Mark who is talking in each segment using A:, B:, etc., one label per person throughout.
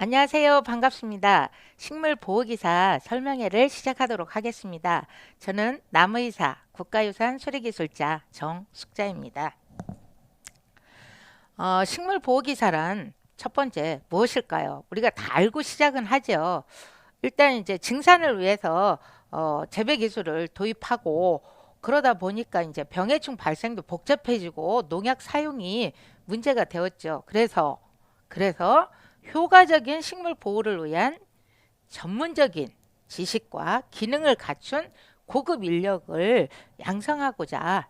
A: 안녕하세요. 반갑습니다. 식물보호기사 설명회를 시작하도록 하겠습니다. 저는 나무의사 국가유산 수리기술자 정숙자입니다. 어, 식물보호기사란 첫 번째 무엇일까요? 우리가 다 알고 시작은 하죠. 일단 이제 증산을 위해서 어, 재배 기술을 도입하고 그러다 보니까 이제 병해충 발생도 복잡해지고 농약 사용이 문제가 되었죠. 그래서 그래서 효과적인 식물 보호를 위한 전문적인 지식과 기능을 갖춘 고급 인력을 양성하고자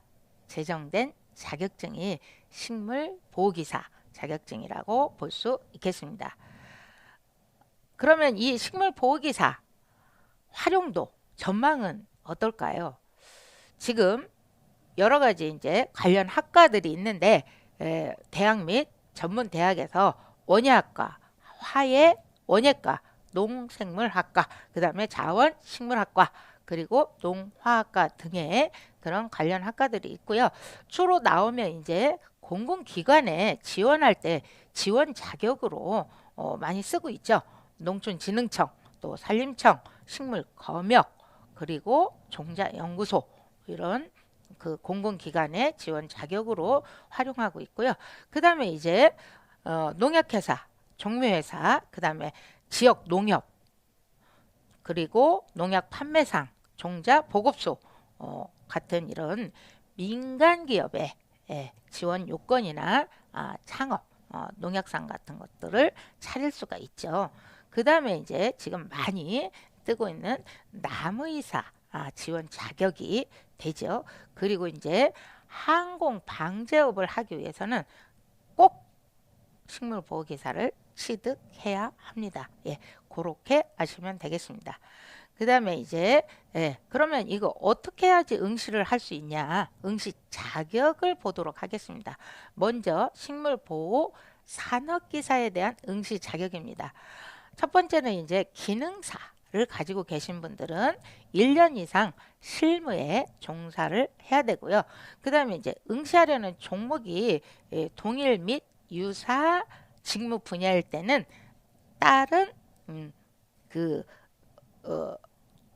A: 제정된 자격증이 식물 보호기사 자격증이라고 볼 수 있겠습니다. 그러면 이 식물 보호기사 활용도 전망은 어떨까요? 지금 여러 가지 이제 관련 학과들이 있는데 에, 대학 및 전문 대학에서 원예학과, 화예, 원예과, 농생물학과, 그 다음에 자원 식물학과, 그리고 농화학과 등의 그런 관련 학과들이 있고요. 주로 나오면 이제 공공기관에 지원할 때 지원 자격으로 어, 많이 쓰고 있죠. 농촌진흥청, 또 산림청, 식물검역, 그리고 종자연구소 이런 그 공공기관의 지원 자격으로 활용하고 있고요. 그 다음에 이제 어, 농약회사, 종묘회사, 그 다음에 지역 농협, 그리고 농약 판매상, 종자 보급소 어, 같은 이런 민간 기업의 예, 지원 요건이나 아, 창업, 어, 농약상 같은 것들을 차릴 수가 있죠. 그 다음에 이제 지금 많이 뜨고 있는 나무이사 아, 지원 자격이 되죠. 그리고 이제 항공 방제업을 하기 위해서는 꼭 식물 보호 기사를 취득해야 합니다. 예, 그렇게 아시면 되겠습니다. 그 다음에 이제 예, 그러면 이거 어떻게 해야지 응시를 할 수 있냐 응시 자격을 보도록 하겠습니다. 먼저 식물보호 산업기사에 대한 응시 자격입니다. 첫 번째는 이제 기능사 를 가지고 계신 분들은 1년 이상 실무에 종사를 해야 되고요. 그 다음에 이제 응시하려는 종목이 예, 동일 및 유사 직무 분야일 때는 다른 음, 그 어,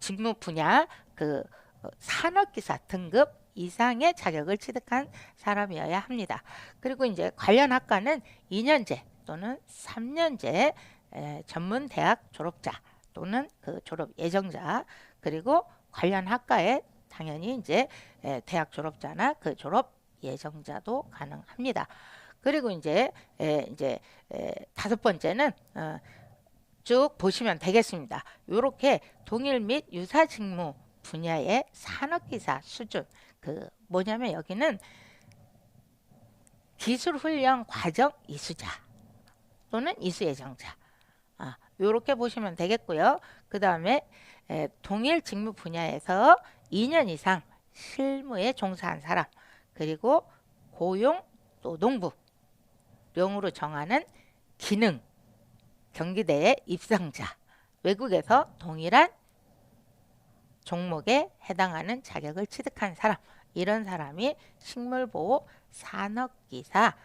A: 직무 분야 그 어, 산업기사 등급 이상의 자격을 취득한 사람이어야 합니다. 그리고 이제 관련 학과는 2년제 또는 3년제 에, 전문 대학 졸업자 또는 그 졸업 예정자 그리고 관련 학과에 당연히 이제 에, 대학 졸업자나 그 졸업 예정자도 가능합니다. 그리고 이제 에, 이제 에, 다섯 번째는 어, 쭉 보시면 되겠습니다. 이렇게 동일 및 유사 직무 분야의 산업기사 수준 그 뭐냐면 여기는 기술훈련 과정 이수자 또는 이수 예정자 아, 이렇게 보시면 되겠고요. 그 다음에 동일 직무 분야에서 2년 이상 실무에 종사한 사람 그리고 고용 노동부 령으로 정하는 기능, 경기대의 입상자, 외국에서 동일한 종목에 해당하는 자격을 취득한 사람, 이런 사람이 식물보호 산업기사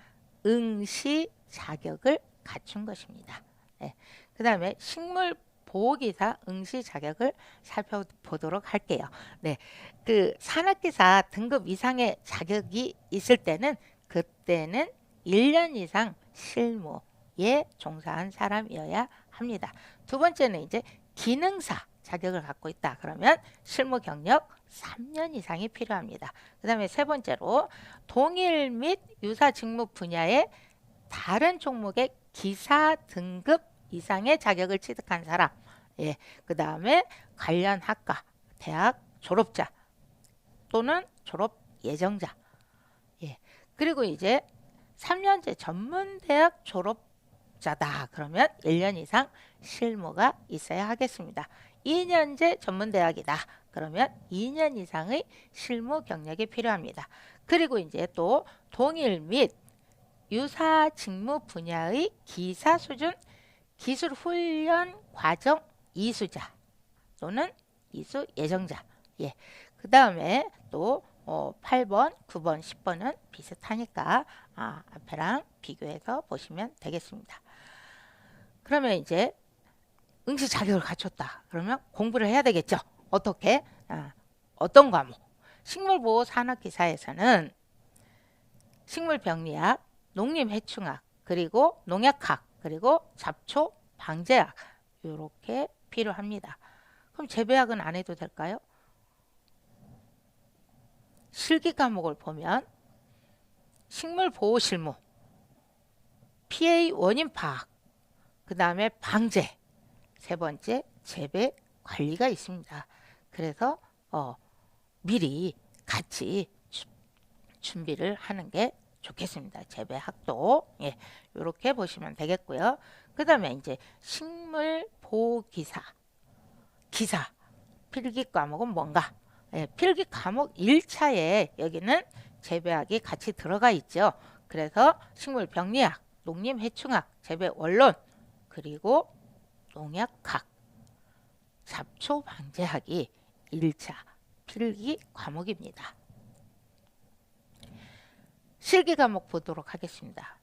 A: 응시 자격을 갖춘 것입니다. 네. 그 다음에 식물 보호기사 응시 자격을 살펴보도록 할게요. 네. 그 산업기사 등급 이상의 자격이 있을 때는 그때는 1년 이상 실무에 종사한 사람이어야 합니다. 두 번째는 이제 기능사 자격을 갖고 있다. 그러면 실무 경력 3년 이상이 필요합니다. 그 다음에 세 번째로 동일 및 유사 직무 분야의 다른 종목의 기사 등급 이상의 자격을 취득한 사람. 예. 그 다음에 관련 학과, 대학 졸업자 또는 졸업 예정자. 예. 그리고 이제 3년제 전문대학 졸업자다. 그러면 1년 이상 실무가 있어야 하겠습니다. 2년제 전문대학이다. 그러면 2년 이상의 실무 경력이 필요합니다. 그리고 이제 또 동일 및 유사 직무 분야의 기사 수준 기술 훈련 과정 이수자 또는 이수 예정자. 예. 그 다음에 또 어, 8번, 9번, 10번은 비슷하니까 아, 앞에랑 비교해서 보시면 되겠습니다. 그러면 이제 응시 자격을 갖췄다. 그러면 공부를 해야 되겠죠. 어떻게? 아, 어떤 과목? 식물보호 산업기사에서는 식물병리학, 농림해충학, 그리고 농약학, 그리고 잡초 방제학 이렇게 필요합니다. 그럼 재배학은 안 해도 될까요? 실기 과목을 보면 식물보호실무, 피해 원인 파악, 그 다음에 방제, 세 번째 재배 관리가 있습니다. 그래서 어, 미리 같이 주, 준비를 하는 게 좋겠습니다. 재배 학도 예, 이렇게 보시면 되겠고요. 그 다음에 이제 식물 보호 기사 기사 필기 과목은 뭔가 예, 필기 과목 1차에 여기는 재배학이 같이 들어가 있죠. 그래서 식물 병리학, 농림 해충학, 재배 원론 그리고 농약학, 잡초 방제학이 1차 필기 과목입니다. 실기 과목 보도록 하겠습니다.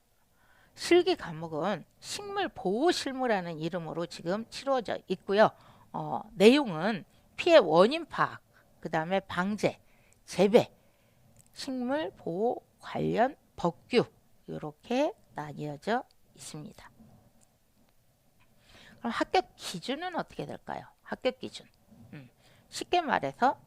A: 실기 과목은 식물 보호 실무라는 이름으로 지금 치루어져 있고요. 어, 내용은 피해 원인 파악, 그 다음에 방제, 재배, 식물 보호 관련 법규 이렇게 나뉘어져 있습니다. 그럼 합격 기준은 어떻게 될까요? 합격 기준. 음, 쉽게 말해서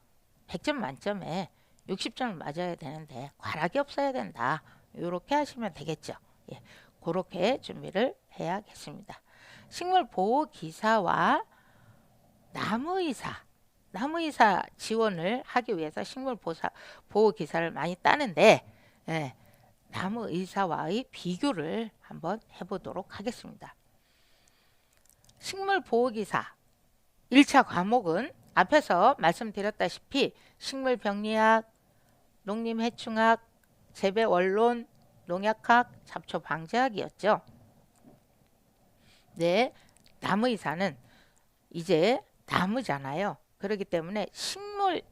A: 100점 만점에 60점을 맞아야 되는데 과락이 없어야 된다. 이렇게 하시면 되겠죠. 예, 그렇게 준비를 해야겠습니다. 식물 보호 기사와 나무 의사, 나무의사 지원을 하기 위해서 식물 보사, 보호 기사를 많이 따는데 예, 나무 의사와의 비교를 한번 해보도록 하겠습니다. 식물 보호 기사 1차 과목은 앞에서 말씀드렸다시피 식물 병리학, 농림 해충학, 재배 원론, 농약학, 잡초 방제학이었죠. 네, 나무 의사는 이제 나무잖아요. 그렇기 때문에 식물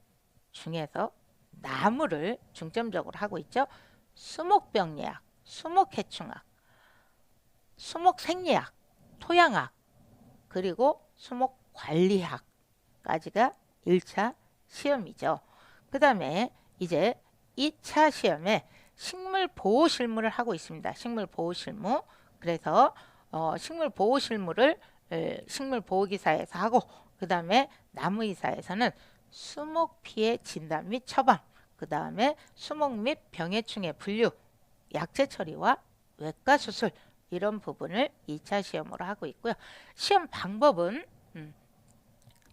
A: 중에서 나무를 중점적으로 하고 있죠. 수목병리학, 수목해충학, 수목생리학, 토양학, 그리고 수목관리학까지가 1차 시험이죠. 그 다음에 이제 2차 시험에 식물 보호 실무를 하고 있습니다. 식물 보호 실무. 그래서 어, 식물 보호 실무를 에, 식물 보호 기사에서 하고 그 다음에 나무 이사에서는 수목 피해 진단 및 처방. 그 다음에 수목 및 병해충의 분류, 약제 처리와 외과 수술 이런 부분을 2차 시험으로 하고 있고요. 시험 방법은 음,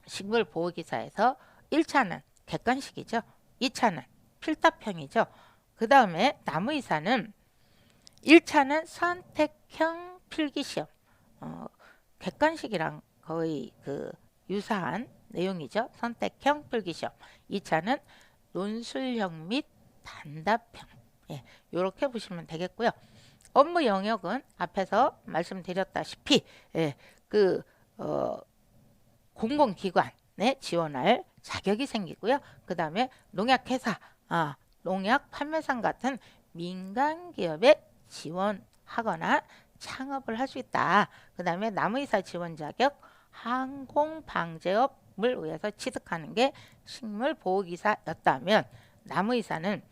A: 식물 보호 기사에서 1차는 객관식이죠. 2차는 필답형이죠. 그 다음에 나무이사는 1차는 선택형 필기시험 어, 객관식이랑 거의 그 유사한 내용이죠. 선택형 필기시험 2차는 논술형 및 단답형 예, 이렇게 보시면 되겠고요. 업무 영역은 앞에서 말씀드렸다시피 예, 그 어, 공공기관에 지원할 자격이 생기고요. 그 다음에 농약회사, 아, 농약 판매상 같은 민간 기업에 지원하거나 창업을 할 수 있다. 그 다음에 나무이사 지원 자격 항공방제업을 위해서 취득하는 게 식물보호기사였다면 나무이사는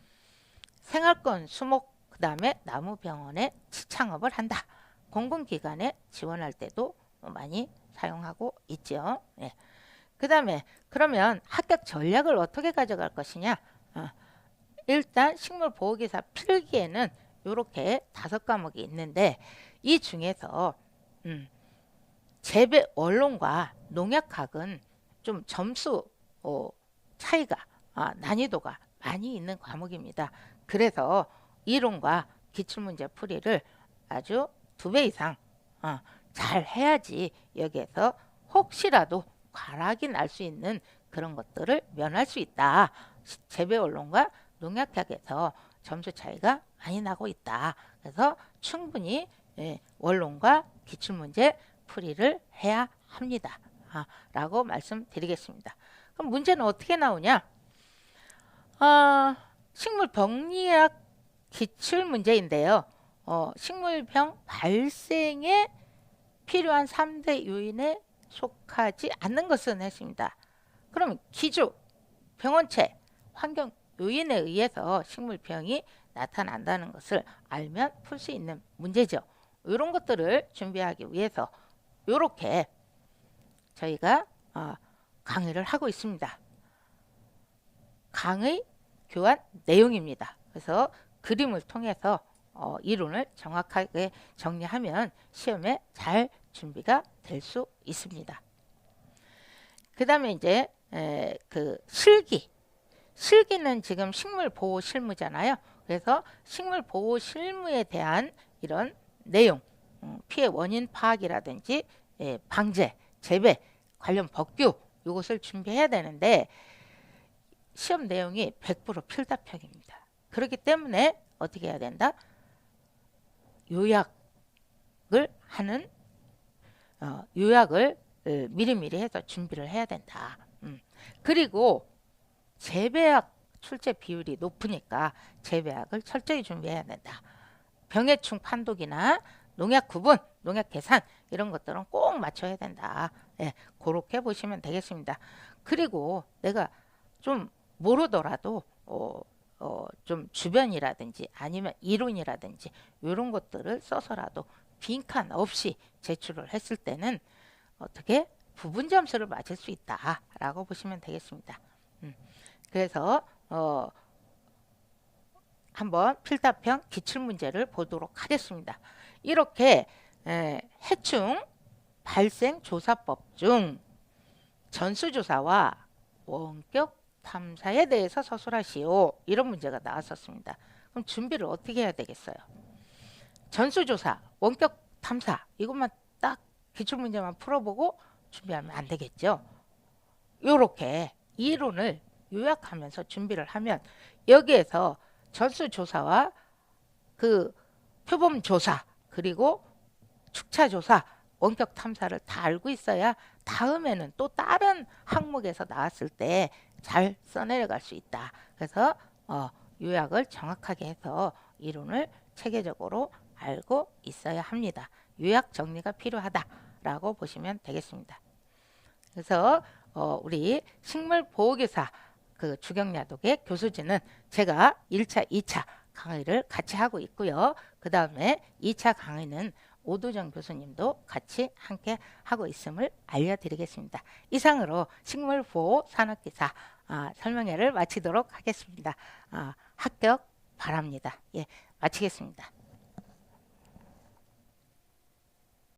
A: 생활권 수목 그 다음에 나무병원에 창업을 한다. 공공기관에 지원할 때도 많이 사용하고 있죠. 예. 그 다음에 그러면 합격 전략을 어떻게 가져갈 것이냐? 어, 일단 식물보호기사 필기에는 이렇게 다섯 과목이 있는데 이 중에서 음, 재배 원론과 농약학은 좀 점수 어, 차이가 아, 난이도가 많이 있는 과목입니다. 그래서 이론과 기출문제 풀이를 아주 두 배 이상 어, 잘 해야지 여기에서 혹시라도 과락이 날 수 있는 그런 것들을 면할 수 있다. 재배 언론과 농약학에서 점수 차이가 많이 나고 있다. 그래서 충분히 예, 원론과 기출문제 풀이를 해야 합니다. 아, 라고 말씀드리겠습니다. 그럼 문제는 어떻게 나오냐? 어, 식물 병리학 기출 문제인데요. 어, 식물병 발생의 필요한 3대 요인에 속하지 않는 것은 했습니다. 그러면 기주, 병원체, 환경 요인에 의해서 식물병이 나타난다는 것을 알면 풀 수 있는 문제죠. 이런 것들을 준비하기 위해서 이렇게 저희가 어, 강의를 하고 있습니다. 강의 교환 내용입니다. 그래서 그림을 통해서 어, 이론을 정확하게 정리하면 시험에 잘 준비가 될 수 있습니다. 그 다음에 이제 에, 그 실기 실기는 지금 식물 보호 실무잖아요. 그래서 식물 보호 실무에 대한 이런 내용 음, 피해 원인 파악이라든지 예, 방제 재배 관련 법규 이것을 준비해야 되는데 시험 내용이 100% 필답형입니다. 그렇기 때문에 어떻게 해야 된다? 요약을 하는 어, 요약을 어, 미리미리 해서 준비를 해야 된다. 음. 그리고 재배약 출제 비율이 높으니까 재배약을 철저히 준비해야 된다. 병해충 판독이나 농약 구분, 농약 계산 이런 것들은 꼭 맞춰야 된다. 예, 그렇게 보시면 되겠습니다. 그리고 내가 좀 모르더라도 어, 어, 좀 주변이라든지 아니면 이론이라든지 이런 것들을 써서라도 빈칸 없이 제출을 했을 때는 어떻게 부분 점수를 맞을 수 있다라고 보시면 되겠습니다. 음, 그래서 어, 한번 필답형 기출문제를 보도록 하겠습니다. 이렇게 에, 해충 발생 조사법 중 전수조사와 원격 탐사에 대해서 서술하시오. 이런 문제가 나왔었습니다. 그럼 준비를 어떻게 해야 되겠어요? 전수조사, 원격 탐사 이것만 딱 기출문제만 풀어보고 준비하면 안 되겠죠. 요렇게 이론을 요약하면서 준비를 하면 여기에서 전수조사와 그 표범조사 그리고 축차조사 원격 탐사를 다 알고 있어야 다음에는 또 다른 항목에서 나왔을 때 잘 써내려갈 수 있다. 그래서 어, 요약을 정확하게 해서 이론을 체계적으로 알고 있어야 합니다. 요약 정리가 필요하다라고 보시면 되겠습니다. 그래서 어, 우리 식물보호교사 그 주경야독의 교수진은 제가 1차, 2차 강의를 같이 하고 있고요. 그 다음에 2차 강의는 오도정 교수님도 같이 함께 하고 있음을 알려드리겠습니다. 이상으로 식물보호 산업기사 아, 설명회를 마치도록 하겠습니다. 아, 합격 바랍니다. 예, 마치겠습니다.